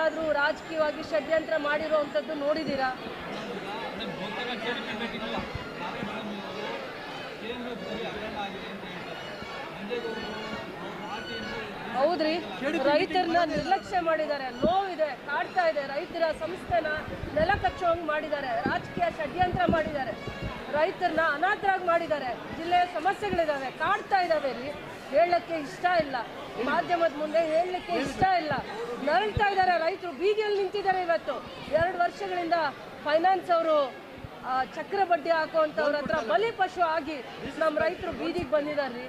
ಎಲ್ಲಾದ್ರೂ ರಾಜಕೀಯವಾಗಿ ಷಡ್ಯಂತ್ರ ಮಾಡಿರುವಂಥದ್ದು ನೋಡಿದ್ದೀರಾ? ಹೌದ್ರಿ ರೈತರನ್ನ ನಿರ್ಲಕ್ಷ್ಯ ಮಾಡಿದ್ದಾರೆ, ನೋವಿದೆ, ಕಾಡ್ತಾ ಇದೆ, ರೈತರ ಸಂಸ್ಥೆನ ನೆಲ ಕಚ್ಚುವಂಗ್ ಮಾಡಿದ್ದಾರೆ, ರಾಜಕೀಯ ಷಡ್ಯಂತ್ರ ಮಾಡಿದ್ದಾರೆ. ರೈತರನ್ನ ಅನಾಥರಾಗಿ ಮಾಡಿದ್ದಾರೆ. ಜಿಲ್ಲೆಯ ಸಮಸ್ಯೆಗಳಿದಾವೆ. ಕಾಡ್ತಾ ಇದ್ದಾವೆ ರೀ ಹೇಳಕ್ಕೆ ಇಷ್ಟ ಇಲ್ಲ. ಮಾಧ್ಯಮದ ಮುಂದೆ ಹೇಳಲಿಕ್ಕೆ ಇಷ್ಟ ಇಲ್ಲ. ನರಳ್ತಾ ಇದ್ದಾರೆ ರೈತರು. ಬೀದಿಯಲ್ಲಿ ನಿಂತಿದ್ದಾರೆ ಇವತ್ತು. ಎರಡು ವರ್ಷಗಳಿಂದ ಫೈನಾನ್ಸ್ ಅವರು ಚಕ್ರ ಬಡ್ಡಿ ಹಾಕುವಂಥವ್ರ ಹತ್ರ ಬಲಿ ಪಶು ಆಗಿ ನಮ್ಮ ರೈತರು ಬೀದಿಗೆ ಬಂದಿದ್ದಾರೆ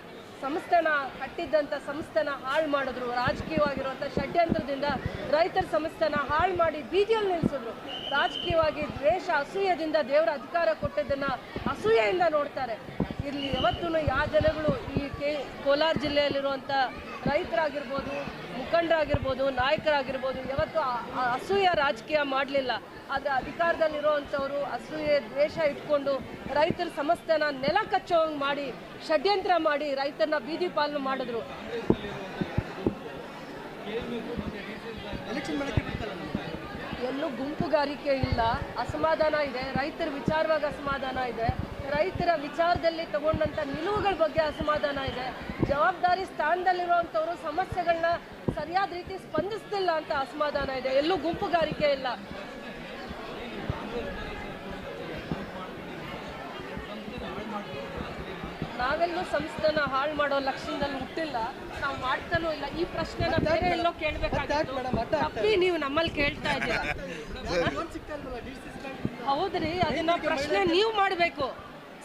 ಸಂಸ್ಥೆನ ಕಟ್ಟಿದ್ದಂಥ ಸಂಸ್ಥೆನ ಹಾಳು ಮಾಡಿದ್ರು. ರಾಜಕೀಯವಾಗಿರುವಂಥ ಷಡ್ಯಂತ್ರದಿಂದ ರೈತರ ಸಂಸ್ಥೆನ ಹಾಳು ಮಾಡಿ ಬೀದಿಯಲ್ಲಿ ನಿಲ್ಲಿಸಿದ್ರು ರಾಜಕೀಯವಾಗಿ ದ್ವೇಷ ಅಸೂಯದಿಂದ ದೇವರ ಅಧಿಕಾರ ಕೊಟ್ಟಿದ್ದನ್ನು ಅಸೂಯೆಯಿಂದ ನೋಡ್ತಾರೆ. ಇಲ್ಲಿ ಯಾವತ್ತೂ ಯಾವ ಜನಗಳು ಈ ಕೆ ಕೋಲಾರ ಜಿಲ್ಲೆಯಲ್ಲಿರುವಂಥ ರೈತರಾಗಿರ್ಬೋದು ಮುಖಂಡರಾಗಿರ್ಬೋದು ನಾಯಕರಾಗಿರ್ಬೋದು ಯಾವತ್ತು ಅಸೂಯ ರಾಜಕೀಯ ಮಾಡಲಿಲ್ಲ. ಆದರೆ ಅಧಿಕಾರದಲ್ಲಿರುವಂಥವ್ರು ಅಸೂಯೆ ದ್ವೇಷ ಇಟ್ಕೊಂಡು ರೈತರ ಸಮಸ್ಯೆನ ನೆಲ ಕಚ್ಚೋಂಗೆ ಮಾಡಿ ಷಡ್ಯಂತ್ರ ಮಾಡಿ ರೈತರನ್ನ ಬೀದಿ ಪಾಲನೆ ಮಾಡಿದ್ರು. ಎಲ್ಲೂ ಗುಂಪುಗಾರಿಕೆ ಇಲ್ಲ. ಅಸಮಾಧಾನ ಇದೆ. ರೈತರ ವಿಚಾರವಾಗಿ ಅಸಮಾಧಾನ ಇದೆ. ರೈತರ ವಿಚಾರದಲ್ಲಿ ತಗೊಂಡಂಥ ನಿಲುವುಗಳ ಬಗ್ಗೆ ಅಸಮಾಧಾನ ಇದೆ. ಜವಾಬ್ದಾರಿ ಸ್ಥಾನದಲ್ಲಿರುವಂಥವ್ರು ಸಮಸ್ಯೆಗಳನ್ನ ಸರಿಯಾದ ರೀತಿ ಸ್ಪಂದಿಸ್ತಿಲ್ಲ ಅಂತ ಅಸಮಾಧಾನ ಇದೆ. ಎಲ್ಲೂ ಗುಂಪುಗಾರಿಕೆ ಇಲ್ಲ. ನಾವೆಲ್ಲೂ ಸಂಸ್ಥೆನ ಹಾಳು ಮಾಡೋ ಲಕ್ಷ್ಯದಲ್ಲಿ ಹುಟ್ಟಿಲ್ಲ. ನಾವು ಮಾಡ್ತಾನೂ ಇಲ್ಲ. ಈ ಪ್ರಶ್ನೆನ ಬೇರೆ ಎಲ್ಲೋ ಕೇಳಬೇಕಾಗಿತ್ತು. ನೀವು ನಮ್ಮಲ್ಲಿ ಕೇಳ್ತಾ ಇದ್ದೀರಾ? ಹೌದ್ರಿ ಅದನ್ನ ಪ್ರಶ್ನೆ ನೀವು ಮಾಡಬೇಕು.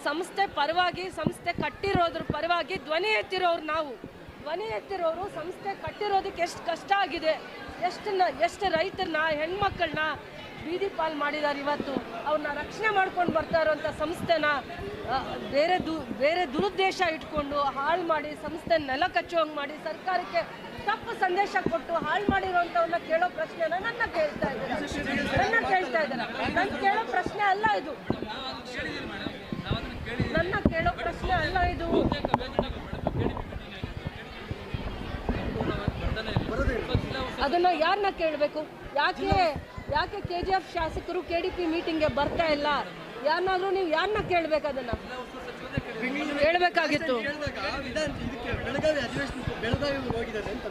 ಸಂಸ್ಥೆ ಪರವಾಗಿ, ಸಂಸ್ಥೆ ಕಟ್ಟಿರೋದ್ರ ಪರವಾಗಿ ಧ್ವನಿ ಎತ್ತಿರೋರು ನಾವು. ಧ್ವನಿ ಎತ್ತಿರೋರು ಸಂಸ್ಥೆ ಕಟ್ಟಿರೋದಕ್ಕೆ ಎಷ್ಟು ಕಷ್ಟ ಆಗಿದೆ. ಎಷ್ಟು ಎಷ್ಟು ರೈತರನ್ನ ಹೆಣ್ಮಕ್ಳನ್ನ ಬೀದಿ ಪಾಲ್ ಮಾಡಿದ್ದಾರೆ ಇವತ್ತು. ಅವ್ರನ್ನ ರಕ್ಷಣೆ ಮಾಡ್ಕೊಂಡು ಬರ್ತಾ ಇರೋಂಥ ಸಂಸ್ಥೆನ ಬೇರೆ ದು, ಬೇರೆ ದುರುದ್ದೇಶ ಇಟ್ಕೊಂಡು ಹಾಳು ಮಾಡಿ, ಸಂಸ್ಥೆ ನೆಲ ಕಚ್ಚುವಂಗೆ ಮಾಡಿ, ಸರ್ಕಾರಕ್ಕೆ ತಪ್ಪು ಸಂದೇಶ ಕೊಟ್ಟು ಹಾಳು ಮಾಡಿರೋಂಥವ್ರನ್ನ ಕೇಳೋ ಪ್ರಶ್ನೆನ ನನ್ನ ಕೇಳ್ತಾ ಇದ್ದಾರೆ. ನನ್ನ ಕೇಳ್ತಾ ಇದ್ದಾರೆ. ನನ್ನ ಕೇಳೋ ಪ್ರಶ್ನೆ ಅಲ್ಲ ಇದು. ನನ್ನ ಕೇಳೋ ಪ್ರಶ್ನೆ ಅಲ್ಲ ಇದು. ಅದನ್ನ ಯಾರನ್ನ ಕೇಳಬೇಕು? ಯಾಕೆ ಯಾಕೆ ಕೆ ಜಿ ಎಫ್ ಶಾಸಕರು ಕೆ ಡಿ ಪಿ ಮೀಟಿಂಗ್ಗೆ ಬರ್ತಾ ಇಲ್ಲ? ಯಾರನ್ನಾದ್ರೂ ನೀವು ಯಾರನ್ನ ಕೇಳಬೇಕು ಅದನ್ನ? ಹೇಳಬೇಕಾಗಿತ್ತು ಬೆಳಗಾವಿ ಅಧಿವೇಶನ ಬೆಳಗಾವಿ ಹೋಗಿದ್ದಾರೆ ಅಂತ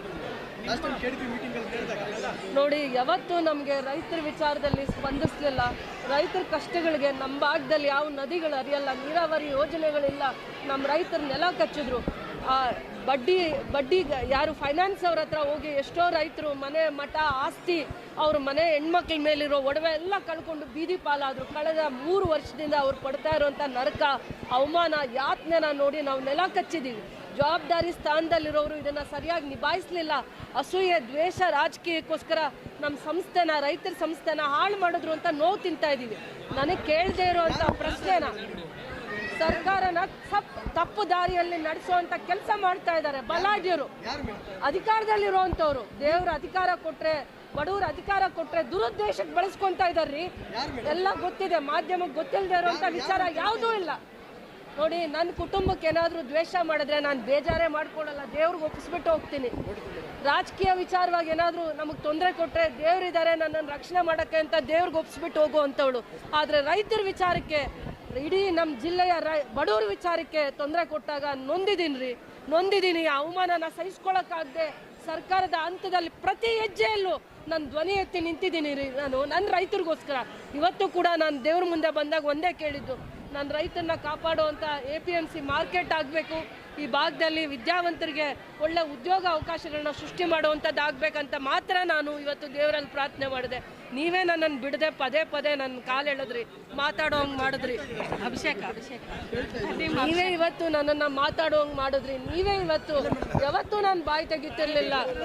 ನೋಡಿ ಯಾವತ್ತು ನಮಗೆ ರೈತರ ವಿಚಾರದಲ್ಲಿ ಸ್ಪಂದಿಸಲಿಲ್ಲ. ರೈತರ ಕಷ್ಟಗಳಿಗೆ ನಮ್ಮ ಭಾಗದಲ್ಲಿ ಯಾವ ನದಿಗಳು ಅರಿಯಲ್ಲ ನೀರಾವರಿ ಯೋಜನೆಗಳಿಲ್ಲ ನಮ್ಮ ರೈತರ ನೆಲ ಕಚ್ಚಿದ್ರು. ಆ, ಬಡ್ಡಿ ಬಡ್ಡಿ ಯಾರು ಫೈನಾನ್ಸ್ ಅವ್ರ ಹತ್ರ ಹೋಗಿ ಎಷ್ಟೋ ರೈತರು ಮನೆ ಮಠ ಆಸ್ತಿ ಅವ್ರ ಮನೆ ಹೆಣ್ಮಕ್ಳ ಮೇಲಿರೋ ಒಡವೆ ಎಲ್ಲ ಕಳ್ಕೊಂಡು ಬೀದಿ ಪಾಲಾದ್ರು. ಕಳೆದ ಮೂರು ವರ್ಷದಿಂದ ಅವ್ರು ಪಡ್ತಾ ಇರುವಂಥ ನರಕ ಅವಮಾನ ಯಾತನೆನ ನೋಡಿ ನಾವು ನೆಲ ಕಚ್ಚಿದ್ದೀವಿ ಜವಾಬ್ದಾರಿ ಸ್ಥಾನದಲ್ಲಿರೋರು ಇದನ್ನ ಸರಿಯಾಗಿ ನಿಭಾಯಿಸಲಿಲ್ಲ. ಅಸೂಯೆ ದ್ವೇಷ ರಾಜಕೀಯಕ್ಕೋಸ್ಕರ ನಮ್ಮ ಸಂಸ್ಥೆನ ರೈತರ ಸಂಸ್ಥೆನ ಹಾಳು ಮಾಡಿದ್ರು ಅಂತ ನೋವು ತಿಂತಾ ಇದ್ದೀವಿ ನನಗೆ ಕೇಳದೇ ಇರುವಂಥ ಪ್ರಶ್ನೆನ ಸರ್ಕಾರನ ತಪ್ ತಪ್ಪು ದಾರಿಯಲ್ಲಿ ನಡೆಸುವಂತ ಕೆಲಸ ಮಾಡ್ತಾ ಇದ್ದಾರೆ ಬಲಾಢ್ಯರು. ಅಧಿಕಾರದಲ್ಲಿರುವಂಥವ್ರು ದೇವ್ರ ಅಧಿಕಾರ ಕೊಟ್ರೆ ಬಡವ್ರ ಅಧಿಕಾರ ಕೊಟ್ರೆ ದುರುದ್ದೇಶಕ್ಕೆ ಬಳಸ್ಕೊತಾ ಇದಾರ್ರಿ. ಎಲ್ಲ ಗೊತ್ತಿದೆ ಮಾಧ್ಯಮಕ್ಕೆ ಗೊತ್ತಿಲ್ಲದೆ ಇರುವಂತ ವಿಚಾರ ಯಾವುದೂ ಇಲ್ಲ. ನೋಡಿ ನನ್ನ ಕುಟುಂಬಕ್ಕೆ ಏನಾದರೂ ದ್ವೇಷ ಮಾಡಿದ್ರೆ ನಾನು ಬೇಜಾರೇ ಮಾಡ್ಕೊಳ್ಳಲ್ಲ. ದೇವ್ರಿಗೆ ಒಪ್ಪಿಸ್ಬಿಟ್ಟು ಹೋಗ್ತೀನಿ. ರಾಜಕೀಯ ವಿಚಾರವಾಗಿ ಏನಾದರೂ ನಮಗೆ ತೊಂದರೆ ಕೊಟ್ಟರೆ ದೇವರಿದ್ದಾರೆ ನನ್ನನ್ನು ರಕ್ಷಣೆ ಮಾಡೋಕ್ಕೆ ಅಂತ ದೇವ್ರಿಗೆ ಒಪ್ಪಿಸ್ಬಿಟ್ಟು ಹೋಗುವಂಥವಳು ಆದರೆ ರೈತರ ವಿಚಾರಕ್ಕೆ, ಇಡೀ ನಮ್ಮ ಜಿಲ್ಲೆಯ ರೈ, ಬಡವ್ರ ವಿಚಾರಕ್ಕೆ ತೊಂದರೆ ಕೊಟ್ಟಾಗ ನೊಂದಿದ್ದೀನಿ ರೀ ನೊಂದಿದ್ದೀನಿ ಅವಮಾನನ ಸಹಿಸ್ಕೊಳ್ಳೋಕ್ಕಾಗದೆ ಸರ್ಕಾರದ ಹಂತದಲ್ಲಿ ಪ್ರತಿ ಹೆಜ್ಜೆಯಲ್ಲೂ ನನ್ನ ಧ್ವನಿ ಎತ್ತಿ ನಿಂತಿದ್ದೀನಿ ರೀ ನಾನು ನನ್ನ ರೈತರಿಗೋಸ್ಕರ. ಇವತ್ತು ಕೂಡ ನಾನು ದೇವ್ರ ಮುಂದೆ ಬಂದಾಗ ಒಂದೇ ಕೇಳಿದ್ದು ನನ್ನ ರೈತನ್ನ ಕಾಪಾಡುವಂಥ A P M C market ಆಗಬೇಕು. ಈ ಭಾಗದಲ್ಲಿ ವಿದ್ಯಾವಂತರಿಗೆ ಒಳ್ಳೆ ಉದ್ಯೋಗ ಅವಕಾಶಗಳನ್ನ ಸೃಷ್ಟಿ ಮಾಡುವಂಥದ್ದು ಆಗ್ಬೇಕಂತ ಮಾತ್ರ ನಾನು ಇವತ್ತು ದೇವರಲ್ಲಿ ಪ್ರಾರ್ಥನೆ ಮಾಡಿದೆ. ನೀವೇ ನನ್ನನ್ನು ಬಿಡದೆ ಪದೇ ಪದೇ ನನ್ನ ಕಾಲು ಎಳೆದ್ರಿ ಮಾತಾಡೋ ಹಂಗೆ ಮಾಡಿದ್ರಿ. ಅಭಿಷೇಕ ಅಭಿಷೇಕ. ನೀವೇ ಇವತ್ತು ನನ್ನನ್ನು ಮಾತಾಡೋ ಹಂಗೆ ಮಾಡಿದ್ರಿ. ನೀವೇ ಇವತ್ತು ಯಾವತ್ತೂ ನಾನು ಬಾಯಿ ತೆಗಿತಿರ್ಲಿಲ್ಲ.